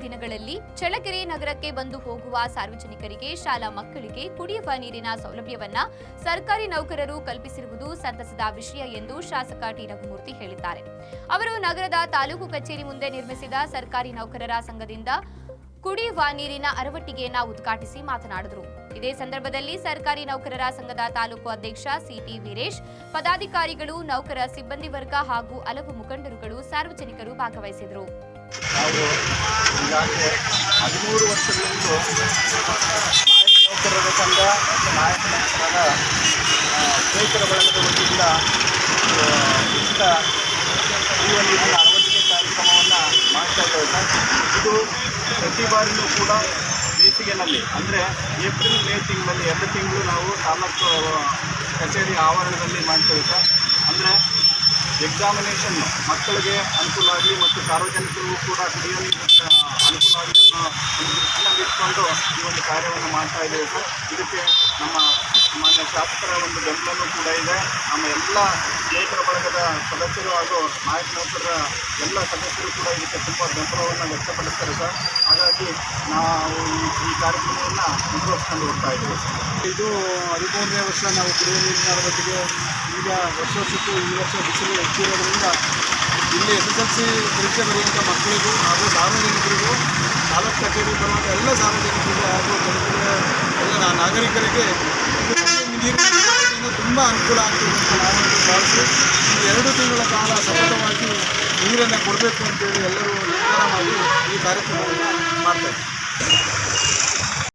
ದಿನಗಳಲ್ಲಿ ಚಳ್ಳಕೆರೆ ನಗರಕ್ಕೆ ಬಂದು ಹೋಗುವ ಸಾರ್ವಜನಿಕರಿಗೆ ಶಾಲಾ ಮಕ್ಕಳಿಗೆ ಕುಡಿಯುವ ನೀರಿನ ಸೌಲಭ್ಯವನ್ನ ಸರ್ಕಾರಿ ನೌಕರರು ಕಲ್ಪಿಸಿರುವುದು ಸಂತಸದ ವಿಷಯ ಎಂದು ಶಾಸಕ ಟಿ. ರಘುಮೂರ್ತಿ ಹೇಳಿದ್ದಾರೆ. ಅವರು ನಗರದ ತಾಲೂಕು ಕಚೇರಿ ಮುಂದೆ ನಿರ್ಮಿಸಿದ ಸರ್ಕಾರಿ ನೌಕರರ ಸಂಘದಿಂದ ಕುಡಿಯುವ ನೀರಿನ ಅರವಟ್ಟಿಗೆಯನ್ನ ಉದ್ಘಾಟಿಸಿ ಮಾತನಾಡಿದರು. ಇದೇ ಸಂದರ್ಭದಲ್ಲಿ ಸರ್ಕಾರಿ ನೌಕರರ ಸಂಘದ ತಾಲೂಕು ಅಧ್ಯಕ್ಷ ಸಿಟಿ ವೀರೇಶ್, ಪದಾಧಿಕಾರಿಗಳು, ನೌಕರ ಸಿಬ್ಬಂದಿ ವರ್ಗ ಹಾಗೂ ಹಲವು ಮುಖಂಡರುಗಳು ಸಾರ್ವಜನಿಕರು ಭಾಗವಹಿಸಿದರು. ನಾವು ಈಗಾಗಲೇ ಹದಿಮೂರು ವರ್ಷಗಳಿಂದ ನಾಯಕ ನೌಕರರ ಸಂಘ ಮತ್ತು ನಾಯಕ ನೌಕರರ ಸ್ನೇಹಿತರ ಬಳಗದ ವತಿಯಿಂದ ಉಚಿತ ಕುಡಿಯುವ ನೀರಿನ ಅಳವಡಿಕೆ ಕಾರ್ಯಕ್ರಮವನ್ನು ಮಾಡ್ತಾ ಇದ್ದೇವೆ. ಇದು ಪ್ರತಿ ಬಾರಿಯೂ ಕೂಡ ಬೇಸಿಗೆನಲ್ಲಿ, ಅಂದರೆ ಏಪ್ರಿಲ್ ಮೇ ತಿಂಗಳಲ್ಲಿ, ಎರಡು ತಿಂಗಳು ನಾವು ತಾಲೂಕು ಕಚೇರಿ ಆವರಣದಲ್ಲಿ ಮಾಡ್ತೇವೆ ಸರ್. ಅಂದರೆ ಎಕ್ಸಾಮಿನೇಷನ್ ಮಕ್ಕಳಿಗೆ ಅನುಕೂಲ ಆಗಲಿ ಮತ್ತು ಸಾರ್ವಜನಿಕರಿಗೂ ಕೂಡ ಕುಡಿಯುವ ಅನುಕೂಲ ಆಗಲಿ ಅನ್ನೋ ಈ ಒಂದು ಕಾರ್ಯವನ್ನು ಮಾಡ್ತಾ ಇದ್ದೇವೆ ಸರ್. ಇದಕ್ಕೆ ನಮ್ಮ ಮಾನ್ಯ ಶಾಸಕರ ಒಂದು ಬೆಂಬಲವೂ ಕೂಡ ಇದೆ. ನಮ್ಮ ಎಲ್ಲ ರೈತರ ಬಳಗದ ಸದಸ್ಯರು ಹಾಗೂ ನಾಯಕ ನೌಕರರ ಎಲ್ಲ ಸದಸ್ಯರು ಕೂಡ ಇದಕ್ಕೆ ತುಂಬ ಬೆಂಬಲವನ್ನು ವ್ಯಕ್ತಪಡಿಸ್ತಾರೆ ಸರ್. ಹಾಗಾಗಿ ನಾವು ಈ ಕಾರ್ಯಕ್ರಮವನ್ನು ಮುಂದುವರಿಸ್ಕೊಂಡು ಹೋಗ್ತಾ ಇದ್ದೀವಿ. ಇದು ಹದಿಮೂರನೇ ವರ್ಷ ನಾವು ಕುಡಿಯುವ ನೀರಿನ ಅಳವಟ್ಟಿಗೆ ಈಗ ವರ್ಷ ವರ್ಷಕ್ಕೂ ಈ ವರ್ಷ ಬಿಸಿಲು ಹೆಚ್ಚಿರೋದ್ರಿಂದ ಇಲ್ಲಿ ಎಸ್ ಎಸ್ ಎಲ್ ಸಿ ಪರೀಕ್ಷೆ ಬರೆಯುವಂಥ ಮಕ್ಕಳಿಗೂ ಹಾಗೂ ಸಾರ್ವಜನಿಕರಿಗೂ ತಾಲೂಕು ಕಚೇರಿ ಬರುವಂಥ ಎಲ್ಲ ಸಾರ್ವಜನಿಕರಿಗೂ ಹಾಗೂ ಎಲ್ಲ ನಾಗರಿಕರಿಗೆ ತುಂಬ ಅನುಕೂಲ ಆಗ್ತದೆ ನಾವು ಭಾವಿಸಿ ಎರಡು ತಿಂಗಳ ಕಾಲ ಸತತವಾಗಿ ನೀರನ್ನು ಕೊಡಬೇಕು ಅಂತೇಳಿ ಎಲ್ಲರೂ ನಿರ್ಧಾರ ಮಾಡಿ ಈ ಕಾರ್ಯಕ್ರಮವನ್ನು ಮಾಡ್ತಾರೆ